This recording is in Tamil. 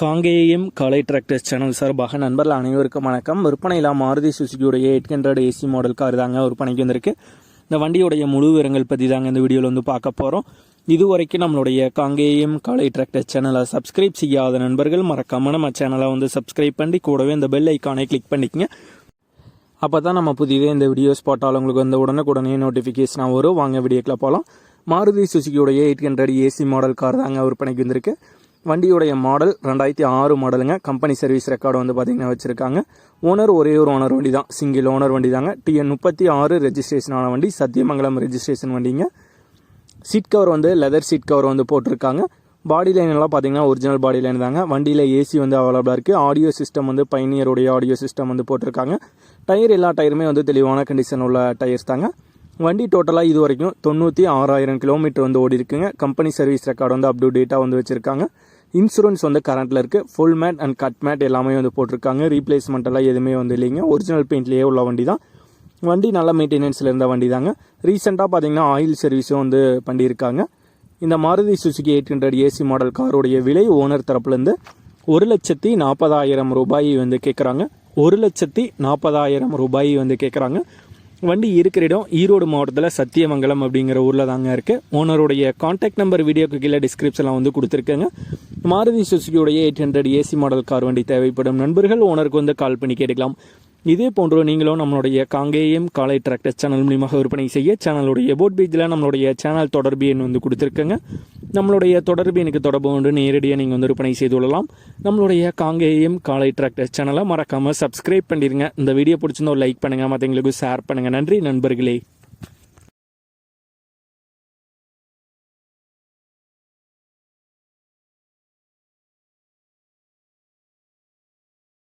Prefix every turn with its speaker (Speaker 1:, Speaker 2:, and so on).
Speaker 1: காங்கேயம் கலை டிராக்டர்ஸ் சேனல் சார்பாக நண்பர்கள் அனைவருக்கும் வணக்கம். விற்பனையில் Maruti சுசுகியுடைய eight hundred AC model car தாங்க விற்பனைக்கு வந்திருக்கு. இந்த வண்டியுடைய முழு விவரங்கள் பற்றி தாங்க இந்த வீடியோவில் வந்து பார்க்க போகிறோம் இது வரைக்கும் நம்மளுடைய காங்கேயம் கலை டிராக்டர்ஸ் சேனலை சப்ஸ்கிரைப் செய்யாத நண்பர்கள் மறக்காமல் நம்ம சேனலை வந்து சப்ஸ்கிரைப் பண்ணி கூடவே இந்த பெல் ஐக்கானை கிளிக் பண்ணிக்கங்க. அப்போ தான் நம்ம புதியதே இந்த வீடியோஸ் போட்டாலும் உங்களுக்கு வந்து உடனுக்குடனே நோட்டிஃபிகேஷனாக வரும். வாங்க வீடியோக்கில் போகலாம் Maruti சுசுகியுடைய eight hundred AC model car தாங்க விற்பனைக்கு வந்திருக்கு. வண்டியுடைய மாடல் ரெண்டாயிரத்தி ஆறு மாடலுங்க கம்பெனி சர்வீஸ் ரெக்கார்டு வந்து பார்த்திங்கன்னா வச்சுருக்காங்க. ஓனர் ஒரே ஒரு ஓனர் வண்டி தான் சிங்கிள் ஓனர் வண்டி தாங்க டிஎன் முப்பத்தி ஆறு ரெஜிஸ்ட்ரேஷன் ஆன வண்டி. சத்தியமங்கலம் ரெஜிஸ்ட்ரேஷன் வண்டிங்க. சீட் கவர் வந்து லெதர் சீட் கவர் வந்து போட்டிருக்காங்க. பாடி லைன் எல்லாம் பார்த்தீங்கன்னா ஒரிஜினல் பாடி லைன் தாங்க. வண்டியில் ஏசி வந்து அவைலபிளாக இருக்குது ஆடியோ சிஸ்டம் வந்து பைனியருடைய ஆடியோ சிஸ்டம் வந்து போட்டிருக்காங்க. டயர் எல்லா டயருமே வந்து தெளிவான கண்டிஷன் உள்ள டயர்ஸ் தாங்க. வண்டி டோட்டலாக இது வரைக்கும் தொண்ணூற்றி ஆறாயிரம் கிலோமீட்டர் வந்து ஓடி இருக்குங்க கம்பெனி சர்வீஸ் ரெக்கார்டு வந்து அப்டூ டேட்டாக வந்து வச்சுருக்காங்க. இன்சூரன்ஸ் வந்து கரண்ட்டில் இருக்குது full mat and cut mat எல்லாமே வந்து போட்டிருக்காங்க. ரீப்ளேஸ்மெண்ட்டெல்லாம் எதுவுமே வந்து இல்லைங்க. ஒரிஜினல் பெயிண்ட்லேயே உள்ள வண்டி தான் வண்டி நல்ல மெயின்டெனன்ஸில் இருந்த வண்டி தாங்க ரீசெண்டாக பார்த்தீங்கன்னா ஆயில் சர்வீஸும் வந்து பண்ணியிருக்காங்க. இந்த Maruti Suzuki eight hundred AC model காருடைய விலை ஓனர் தரப்புலேருந்து ஒரு லட்சத்தி நாற்பதாயிரம் ரூபாய் வந்து கேட்குறாங்க ஒரு லட்சத்தி நாற்பதாயிரம் ரூபாய் வந்து கேட்குறாங்க வண்டி இருக்கிற இடம் ஈரோடு மாவட்டத்தில் சத்தியமங்கலம் அப்படிங்கிற ஊரில் தாங்க இருக்குது ஓனருடைய காண்டாக்ட் நம்பர் வீடியோக்கு கீழே டிஸ்கிரிப்ஷனில் வந்து கொடுத்துருக்கேங்க. Maruti சுசுகியுடைய eight hundred AC model car வண்டி தேவைப்படும். நண்பர்கள் ஓனருக்கு வந்து கால் பண்ணி கேட்டுக்கலாம். இதே போன்று நீங்களும் நம்மளுடைய காங்கேயம் காலை டிராக்டர் சேனல் மூலியமாக விற்பனை செய்ய சேனலுடைய போட் பேஜில் நம்மளுடைய சேனல் தொடர்பு எண் வந்து கொடுத்துருக்கங்க. நம்மளுடைய தொடர்பு எனக்கு தொடர்பு கொண்டு நேரடியாக நீங்கள் வந்து விற்பனை செய்து கொள்ளலாம். நம்மளுடைய காங்கேயம் காலை டிராக்டர் சேனலை மறக்காமல் சப்ஸ்கிரைப் பண்ணிடுங்க இந்த வீடியோ பிடிச்சிருந்தோம் ஒரு லைக் பண்ணுங்கள் மற்றவங்களுக்கு ஷேர் பண்ணுங்கள் நன்றி நண்பர்களே.